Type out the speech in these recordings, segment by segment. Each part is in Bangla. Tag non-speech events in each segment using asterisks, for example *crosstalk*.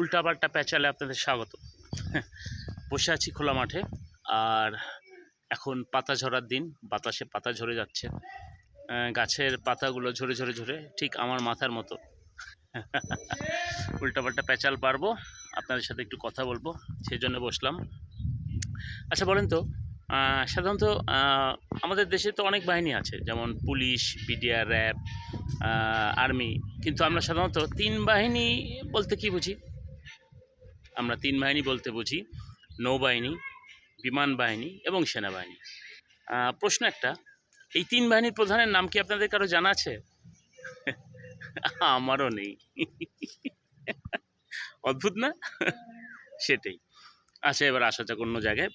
উল্টাপাল্টা প্যাচালে আপনাদের স্বাগত। বসে আছি খোলা মাঠে, আর এখন পাতা ঝরার দিন, বাতাসে পাতা ঝরে যাচ্ছে। গাছের পাতাগুলো ঝরে ঝরে ঝরে ঠিক আমার মাথার মতো। উল্টাপাল্টা প্যাচাল পারব আপনাদের সাথে একটু কথা বলব সেই জন্য বসলাম। আচ্ছা বলেন তো সাধারণত আমাদের দেশে তো অনেক বাহিনী আছে, যেমন পুলিশ বিডিআর র্যাব আর্মি। কিন্তু আমরা সাধারণত তিন বাহিনী বলতে কি বুঝি? আমরা তিন বাহিনী বলতে বুঝি, নৌবাহিনী, বিমান বাহিনী এবং সেনাবাহিনী। প্রশ্ন একটা, এই তিন বাহিনীর প্রধানের নাম কি আপনাদের কারও জানা আছে? *laughs* আমারও নেই। *laughs* অদ্ভুত না? *laughs* সেটাই। আচ্ছা এবার আসা যাক অন্য জায়গায়।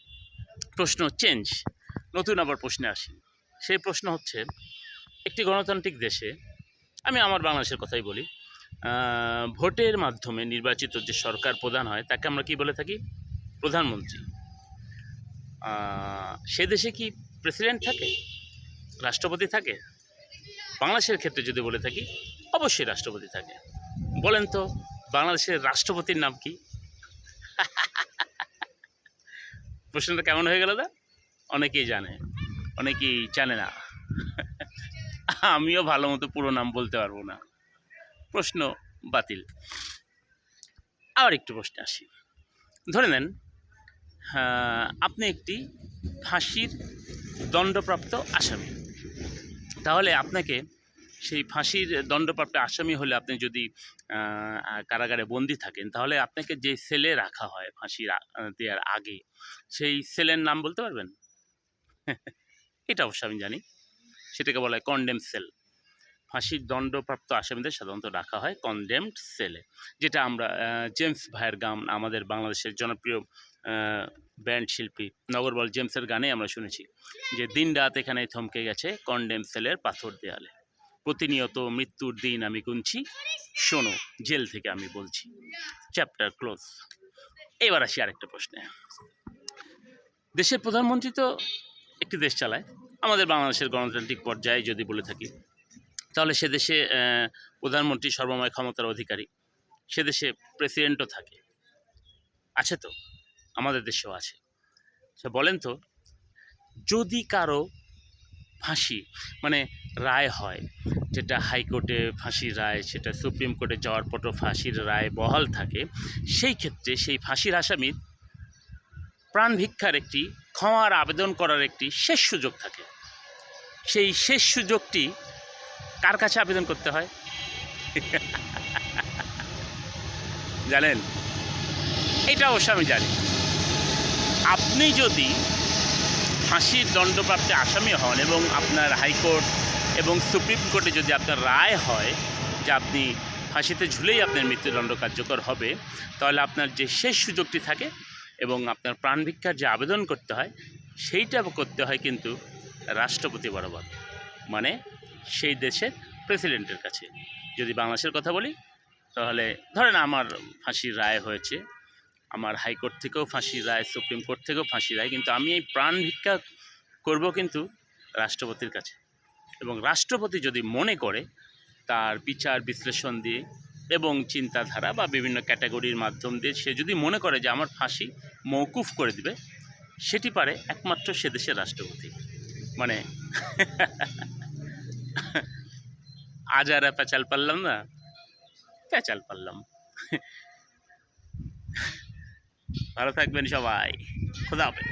প্রশ্ন চেঞ্জ। নতুন আবার প্রশ্নে আসি। সেই প্রশ্ন হচ্ছে, একটি গণতান্ত্রিক দেশে, আমি আমার বাংলাদেশের কথাই বলি ভোটের মাধ্যমে নির্বাচিত যে সরকার প্রধান হয়, তাকে আমরা কি বলে থাকি? প্রধানমন্ত্রী। সে দেশে কি প্রেসিডেন্ট থাকে? রাষ্ট্রপতি থাকে? বাংলাদেশের ক্ষেত্রে যদি বলে থাকি, অবশ্যই রাষ্ট্রপতি থাকে। বলেন তো, বাংলাদেশের রাষ্ট্রপতির নাম কি? প্রশ্নটা কেমন হয়ে গেল দা অনেকেই জানে অনেকেই জানে না। আমিও ভালো মতো পুরো নাম বলতে পারব না। প্রশ্ন বাতিল। আবার একটু প্রশ্নে আসি। ধরে নেন আপনি একটি ফাঁসির দণ্ডপ্রাপ্ত আসামি। তাহলে আপনাকে সেই ফাঁসির দণ্ডপ্রাপ্ত আসামি হলে আপনি যদি কারাগারে বন্দি থাকেন, তাহলে আপনাকে যে সেলে রাখা হয় ফাঁসি দেওয়ার আগে, সেই সেলের নাম বলতে পারবেন? *laughs* এটা অবশ্য আমি জানি। সেটাকে বলা হয় কন্ডেম সেল ফাঁসির দণ্ডপ্রাপ্ত আসামিদের সাধারণত রাখা হয় কনডেমড সেলে যেটা আমরা জেমস ভাইয়ের গান, আমাদের বাংলাদেশের জনপ্রিয় ব্যান্ড শিল্পী নগরবল জেমসের গানে আমরা শুনেছি যে দিন রাত এখানে থমকে গেছে কনডেম সেলের পাথর দেয়ালে। প্রতিনিয়ত মৃত্যুর দিন আমি গুনছি, শোনো, জেল থেকে আমি বলছি। চ্যাপ্টার ক্লোজ এবার আসি আরেকটা প্রশ্নে। দেশের প্রধানমন্ত্রী তো একটি দেশ চালায়, আমাদের বাংলাদেশের গণতান্ত্রিক পর্যায়ে যদি বলে থাকি তাহলে সে দেশে প্রধানমন্ত্রী সর্বময় ক্ষমতার অধিকারী। সে দেশে প্রেসিডেন্টও থাকে। আছে তো? আমাদের দেশেও আছে। আচ্ছা বলেন তো, যদি কারও ফাঁসি মানে রায় হয়, যেটা হাইকোর্টে ফাঁসির রায়, সেটা সুপ্রিম কোর্টে যাওয়ার পরও ফাঁসির রায় বহাল থাকে, সেই ক্ষেত্রে সেই ফাঁসির আসামির প্রাণ ভিক্ষার একটি, ক্ষমার আবেদন করার একটি শেষ সুযোগ থাকে। সেই শেষ সুযোগটি কার কাছে আবেদন করতে হয়? জানেন, এটা অবশ্য আমি জানি। আপনি যদি ফাঁসির দণ্ডপ্রাপ্তি আসামি হন এবং আপনার হাইকোর্ট এবং সুপ্রিম কোর্টে যদি আপনার রায় হয় যে আপনি ফাঁসিতে ঝুলেই আপনার মৃত্যুদণ্ড কার্যকর হবে, তাহলে আপনার যে শেষ সুযোগটি থাকে এবং আপনার প্রাণ ভিক্ষার যে আবেদন করতে হয়, সেইটা করতে হয় কিন্তু রাষ্ট্রপতি বরাবর। মানে সেই দেশের প্রেসিডেন্টের কাছে। যদি বাংলাদেশের কথা বলি, তাহলে ধরেন আমার ফাঁসির রায় হয়েছে, আমার হাইকোর্ট থেকেও ফাঁসির রায়, সুপ্রিম কোর্ট থেকেও ফাঁসির রায়, কিন্তু আমি এই প্রাণ ভিক্ষা করব কিন্তু রাষ্ট্রপতির কাছে। এবং রাষ্ট্রপতি যদি মনে করে তার বিচার বিশ্লেষণ দিয়ে এবং চিন্তাধারা বা বিভিন্ন ক্যাটাগরির মাধ্যম দিয়ে সে যদি মনে করে যে আমার ফাঁসি মৌকুফ করে দিবে, সেটি পারে একমাত্র সে দেশের রাষ্ট্রপতি। মানে *laughs* আজ আর পেঁচাল পারলাম না প্যাচাল পারলাম ভালো থাকবেন সবাই খোদা হাফেজ